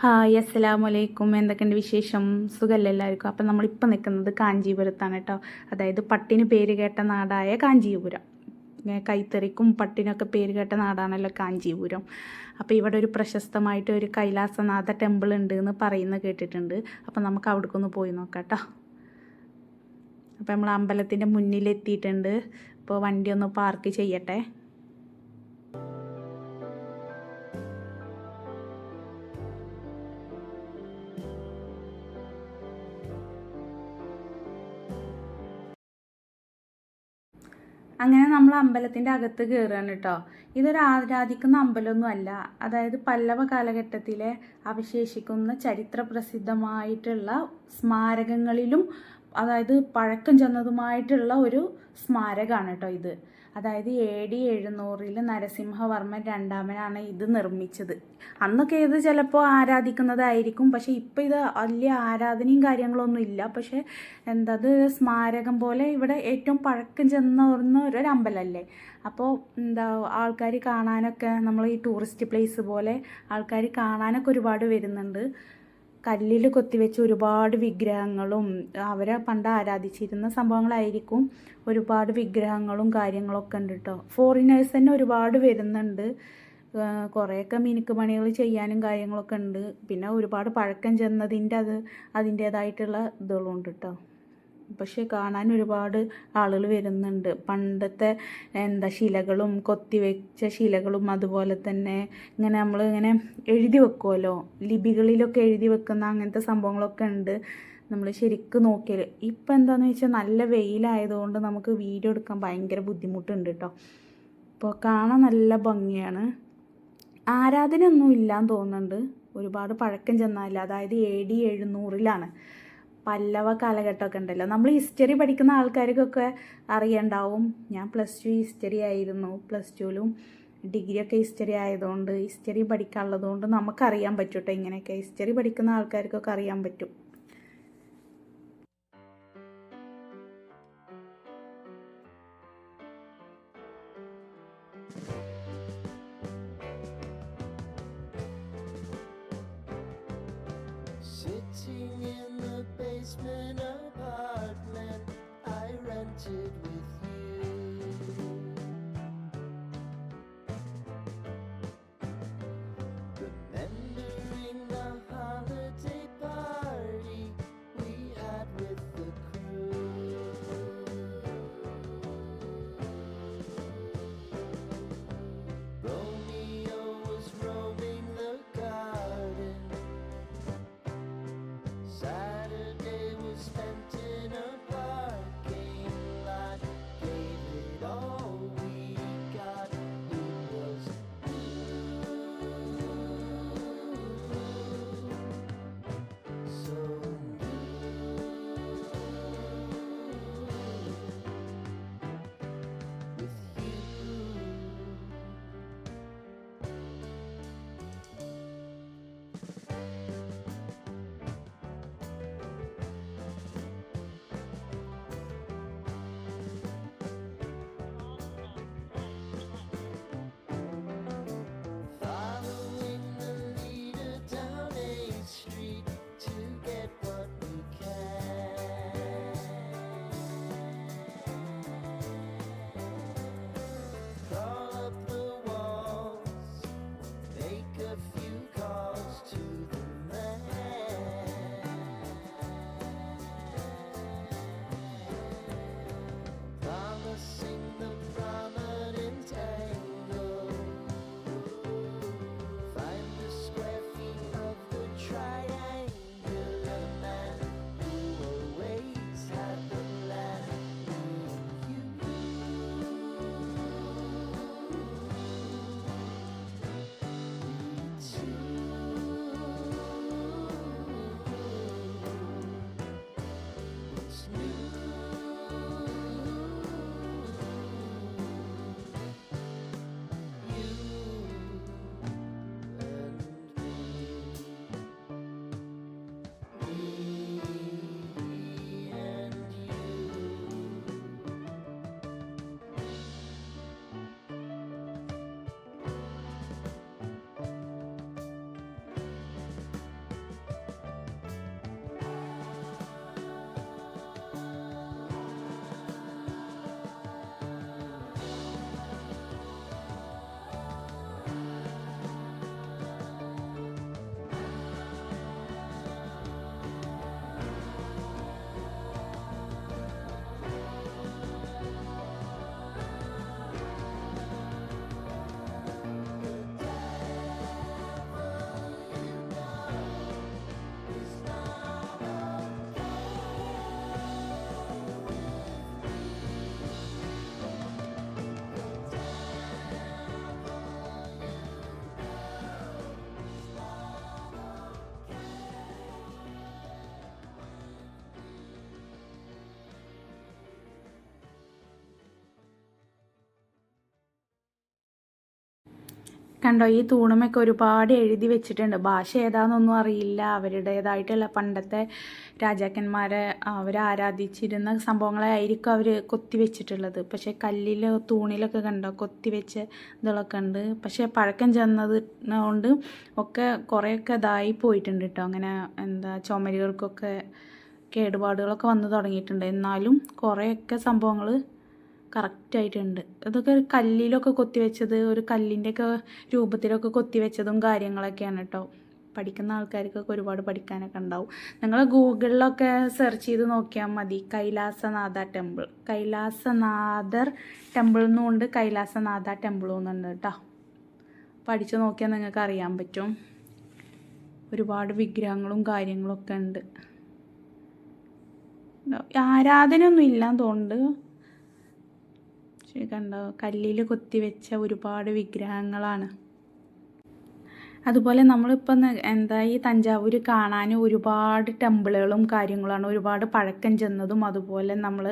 Hi അസ്സലാമു അലൈക്കും എന്തൊക്കെയുണ്ട് വിശേഷം? സുഖമല്ല എല്ലാവർക്കും? അപ്പം നമ്മളിപ്പോൾ നിൽക്കുന്നത് കാഞ്ചീപുരത്താണ് കേട്ടോ. അതായത് പട്ടിന് പേര് കേട്ട നാടായ കാഞ്ചീപുരം. കൈത്തറിക്കും പട്ടിനൊക്കെ പേര് കേട്ട നാടാണല്ലോ കാഞ്ചീപുരം. അപ്പോൾ ഇവിടെ ഒരു പ്രശസ്തമായിട്ട് ഒരു കൈലാസനാഥ ടെമ്പിൾ ഉണ്ട് എന്ന് പറയുന്നത് കേട്ടിട്ടുണ്ട്. അപ്പം നമുക്ക് അവിടേക്കൊന്ന് പോയി നോക്കാം കേട്ടോ. അപ്പോൾ നമ്മൾ അമ്പലത്തിന്റെ മുന്നിലെത്തിയിട്ടുണ്ട്. ഇപ്പോൾ വണ്ടി ഒന്ന് പാർക്ക് ചെയ്യട്ടെ. അങ്ങനെ നമ്മൾ അമ്പലത്തിന്റെ അകത്ത് കയറുകയാണ് കേട്ടോ. ഇതൊരു ആരാധിക്കുന്ന അമ്പലമൊന്നും അല്ല അതായത് പല്ലവ കാലഘട്ടത്തിലെ അവശേഷിക്കുന്ന ചരിത്ര പ്രസിദ്ധമായിട്ടുള്ള സ്മാരകങ്ങളിലും അതായത് പഴക്കം ചെന്നതുമായിട്ടുള്ള ഒരു സ്മാരകമാണ് കേട്ടോ ഇത്. അതായത് എ ഡി എഴുന്നൂറിൽ നരസിംഹവർമ്മൻ രണ്ടാമനാണ് ഇത് നിർമ്മിച്ചത്. അന്നൊക്കെ ഇത് ചിലപ്പോൾ ആരാധിക്കുന്നതായിരിക്കും. പക്ഷെ ഇപ്പം ഇത് വലിയ ആരാധനയും കാര്യങ്ങളൊന്നും ഇല്ല. പക്ഷേ എന്താ സ്മാരകം പോലെ ഇവിടെ ഏറ്റവും പഴക്കം ചെന്ന ഒരു അമ്പലമല്ലേ? അപ്പോൾ എന്താ ആൾക്കാർ കാണാനൊക്കെ നമ്മൾ ഈ ടൂറിസ്റ്റ് പ്ലേസ് പോലെ ആൾക്കാർ കാണാനൊക്കെ ഒരുപാട് വരുന്നുണ്ട്. കല്ലിൽ കൊത്തിവെച്ച് ഒരുപാട് വിഗ്രഹങ്ങളും അവരെ പണ്ട് ആരാധിച്ചിരുന്ന സംഭവങ്ങളായിരിക്കും ഒരുപാട് വിഗ്രഹങ്ങളും കാര്യങ്ങളൊക്കെ ഉണ്ട് കേട്ടോ ഫോറിനേഴ്സ് തന്നെ ഒരുപാട് വരുന്നുണ്ട്. കുറേയൊക്കെ മിനുക്ക് പണികൾ ചെയ്യാനും കാര്യങ്ങളൊക്കെ ഉണ്ട്. പിന്നെ ഒരുപാട് പഴക്കം ചെന്നതിന്റെ അത് അതിന്റേതായിട്ടുള്ള ഇതുകളുണ്ട് കേട്ടോ പക്ഷെ കാണാൻ ഒരുപാട് ആളുകൾ വരുന്നുണ്ട്. പണ്ടത്തെ എന്താ ശിലകളും കൊത്തിവെച്ച ശിലകളും അതുപോലെ തന്നെ ഇങ്ങനെ നമ്മൾ ഇങ്ങനെ എഴുതി വെക്കുമല്ലോ ലിപികളിലൊക്കെ എഴുതി വെക്കുന്ന അങ്ങനത്തെ സംഭവങ്ങളൊക്കെ ഉണ്ട്. നമ്മൾ ശരിക്കും നോക്കിയാൽ ഇപ്പം എന്താണെന്ന് വെച്ചാൽ നല്ല വെയിലായതുകൊണ്ട് നമുക്ക് വീഡിയോ എടുക്കാൻ ഭയങ്കര ബുദ്ധിമുട്ടുണ്ട് കേട്ടോ. അപ്പോൾ കാണാൻ നല്ല ഭംഗിയാണ്. ആരാധന ഒന്നും ഇല്ലാന്ന് തോന്നുന്നുണ്ട്. ഒരുപാട് പഴക്കം ചെന്നാലില്ല. അതായത് എ ഡി എഴുന്നൂറിലാണ്. പല്ലവ കാലഘട്ടമൊക്കെ ഉണ്ടല്ലോ. നമ്മൾ ഹിസ്റ്ററി പഠിക്കുന്ന ആൾക്കാർക്കൊക്കെ അറിയണ്ടാവും. ഞാൻ പ്ലസ് ടു ഹിസ്റ്ററി ആയിരുന്നു. പ്ലസ് ടുവിലും ഡിഗ്രി ഒക്കെ ഹിസ്റ്ററി ആയതുകൊണ്ട് ഹിസ്റ്ററി പഠിക്കാനുള്ളതുകൊണ്ട് നമുക്കറിയാൻ പറ്റും കേട്ടോ ഇങ്ങനെയൊക്കെ. ഹിസ്റ്ററി പഠിക്കുന്ന ആൾക്കാർക്കൊക്കെ അറിയാൻ പറ്റും. planted കണ്ടോ ഈ തൂണുമൊക്കെ ഒരുപാട് എഴുതി വെച്ചിട്ടുണ്ട്. ഭാഷ ഏതാണെന്നൊന്നും അറിയില്ല. അവരുടേതായിട്ടുള്ള പണ്ടത്തെ രാജാക്കന്മാരെ അവർ ആരാധിച്ചിരുന്ന സംഭവങ്ങളായിരിക്കും അവർ കൊത്തി വെച്ചിട്ടുള്ളത്. പക്ഷേ കല്ലിൽ തൂണിലൊക്കെ കണ്ടോ കൊത്തി വെച്ച് ഇതൊക്കെ ഉണ്ട്. പക്ഷേ പഴക്കം ചെന്നത് കൊണ്ട് ഒക്കെ കുറേയൊക്കെ ഇതായി പോയിട്ടുണ്ട് കേട്ടോ. അങ്ങനെ എന്താ ചുമരുകൾക്കൊക്കെ കേടുപാടുകളൊക്കെ വന്നു തുടങ്ങിയിട്ടുണ്ട്. എന്നാലും കുറേയൊക്കെ സംഭവങ്ങൾ കറക്റ്റായിട്ടുണ്ട്. അതൊക്കെ ഒരു കല്ലിലൊക്കെ കൊത്തിവെച്ചത് ഒരു കല്ലിന്റെയൊക്കെ രൂപത്തിലൊക്കെ കൊത്തിവെച്ചതും കാര്യങ്ങളൊക്കെയാണ് കേട്ടോ പഠിക്കുന്ന ആൾക്കാർക്കൊക്കെ ഒരുപാട് പഠിക്കാനൊക്കെ ഉണ്ടാവും. നിങ്ങൾ ഗൂഗിളിലൊക്കെ സെർച്ച് ചെയ്ത് നോക്കിയാൽ മതി. കൈലാസനാഥ ടെമ്പിൾ. കൈലാസനാഥർ ടെമ്പിൾ എന്നുകൊണ്ട് കൈലാസനാഥ ടെമ്പിൾ എന്നുണ്ട് കേട്ടോ പഠിച്ചു നോക്കിയാൽ നിങ്ങൾക്ക് അറിയാൻ പറ്റും. ഒരുപാട് വിഗ്രഹങ്ങളും കാര്യങ്ങളൊക്കെ ഉണ്ട്. ആരാധനയൊന്നും ഇല്ലാന്ന് തോന്നുന്നുണ്ട്. കണ്ടോ കല്ലിൽ കൊത്തിവെച്ച ഒരുപാട് വിഗ്രഹങ്ങളാണ്. അതുപോലെ നമ്മളിപ്പം എന്താ ഈ തഞ്ചാവൂർ കാണാൻ ഒരുപാട് ടെമ്പിളുകളും കാര്യങ്ങളാണ് ഒരുപാട് പഴക്കം ചെന്നതും അതുപോലെ നമ്മൾ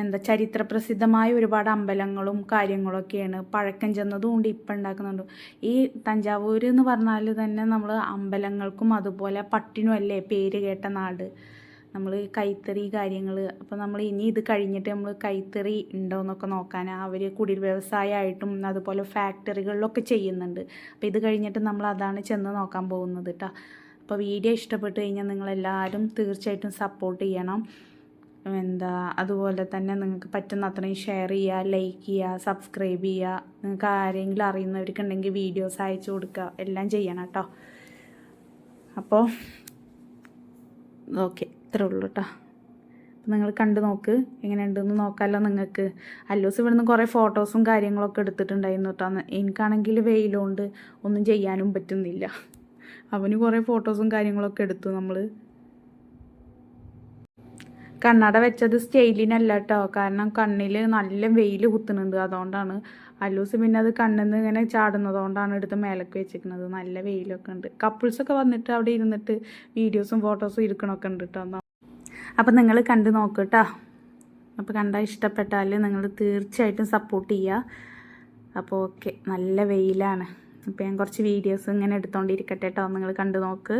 എന്താ ചരിത്ര പ്രസിദ്ധമായ ഒരുപാട് അമ്പലങ്ങളും കാര്യങ്ങളൊക്കെയാണ് പഴക്കം ചെന്നതും ഉണ്ട് ഇപ്പം ഉണ്ടാക്കുന്നുണ്ട്. ഈ തഞ്ചാവൂർ എന്ന് പറഞ്ഞാൽ തന്നെ നമ്മൾ അമ്പലങ്ങൾക്കും അതുപോലെ പട്ടിനും അല്ലേ പേര് കേട്ട നാട്. നമ്മൾ കൈത്തറി കാര്യങ്ങൾ അപ്പോൾ നമ്മൾ ഇനി ഇത് കഴിഞ്ഞിട്ട് നമ്മൾ കൈത്തറി ഉണ്ടോ എന്നൊക്കെ നോക്കാൻ അവർ കുടിൽ വ്യവസായമായിട്ടും അതുപോലെ ഫാക്ടറികളിലൊക്കെ ചെയ്യുന്നുണ്ട്. അപ്പോൾ ഇത് കഴിഞ്ഞിട്ട് നമ്മൾ അതാണ് ചെന്ന് നോക്കാൻ പോകുന്നത് കേട്ടോ അപ്പോൾ വീഡിയോ ഇഷ്ടപ്പെട്ട് കഴിഞ്ഞാൽ നിങ്ങളെല്ലാവരും തീർച്ചയായിട്ടും സപ്പോർട്ട് ചെയ്യണം. എന്താ അതുപോലെ തന്നെ നിങ്ങൾക്ക് പറ്റുന്ന അത്രയും ഷെയർ ചെയ്യുക ലൈക്ക് ചെയ്യുക സബ്സ്ക്രൈബ് ചെയ്യുക. നിങ്ങൾക്ക് ആരെങ്കിലും അറിയുന്നവർക്കുണ്ടെങ്കിൽ വീഡിയോസ് അയച്ചു കൊടുക്കുക. എല്ലാം ചെയ്യണം കേട്ടോ അപ്പോൾ ഓക്കെ ഇത്രേ ഉള്ളൂ കേട്ടോ നിങ്ങൾ കണ്ടു നോക്ക് എങ്ങനെയുണ്ടെന്ന് നോക്കാമല്ലോ നിങ്ങൾക്ക്. അല്ലൂസ് ഇവിടുന്ന് കുറേ ഫോട്ടോസും കാര്യങ്ങളൊക്കെ എടുത്തിട്ടുണ്ടായിരുന്നു കേട്ടോ എനിക്കാണെങ്കിൽ വെയിലുകൊണ്ട് ഒന്നും ചെയ്യാനും പറ്റുന്നില്ല. അവന് കുറേ ഫോട്ടോസും കാര്യങ്ങളൊക്കെ എടുത്തു നമ്മൾ കണ്ണട വെച്ചത് സ്റ്റൈലിനല്ല കേട്ടോ കാരണം കണ്ണിൽ നല്ല വെയിൽ കുത്തുന്നുണ്ട്. അതുകൊണ്ടാണ് അല്ലൂസ് പിന്നെ അത് കണ്ണിൽ നിന്ന് ഇങ്ങനെ ചാടുന്നതുകൊണ്ടാണ് എടുത്ത് മേലക്ക് വെച്ചിരിക്കുന്നത്. നല്ല വെയിലൊക്കെ ഉണ്ട്. കപ്പിൾസൊക്കെ വന്നിട്ട് അവിടെ ഇരുന്നിട്ട് വീഡിയോസും ഫോട്ടോസും ഇരിക്കണമൊക്കെ ഉണ്ട് കേട്ടോ അപ്പം നിങ്ങൾ കണ്ടു നോക്ക് കേട്ടോ അപ്പോൾ കണ്ടാൽ ഇഷ്ടപ്പെട്ടാൽ നിങ്ങൾ തീർച്ചയായിട്ടും സപ്പോർട്ട് ചെയ്യുക അപ്പോൾ ഓക്കെ നല്ല വെയിലാണ്. അപ്പോൾ ഞാൻ കുറച്ച് വീഡിയോസ് ഇങ്ങനെ എടുത്തുകൊണ്ടിരിക്കട്ടെ കേട്ടോ നിങ്ങൾ കണ്ടു നോക്ക്.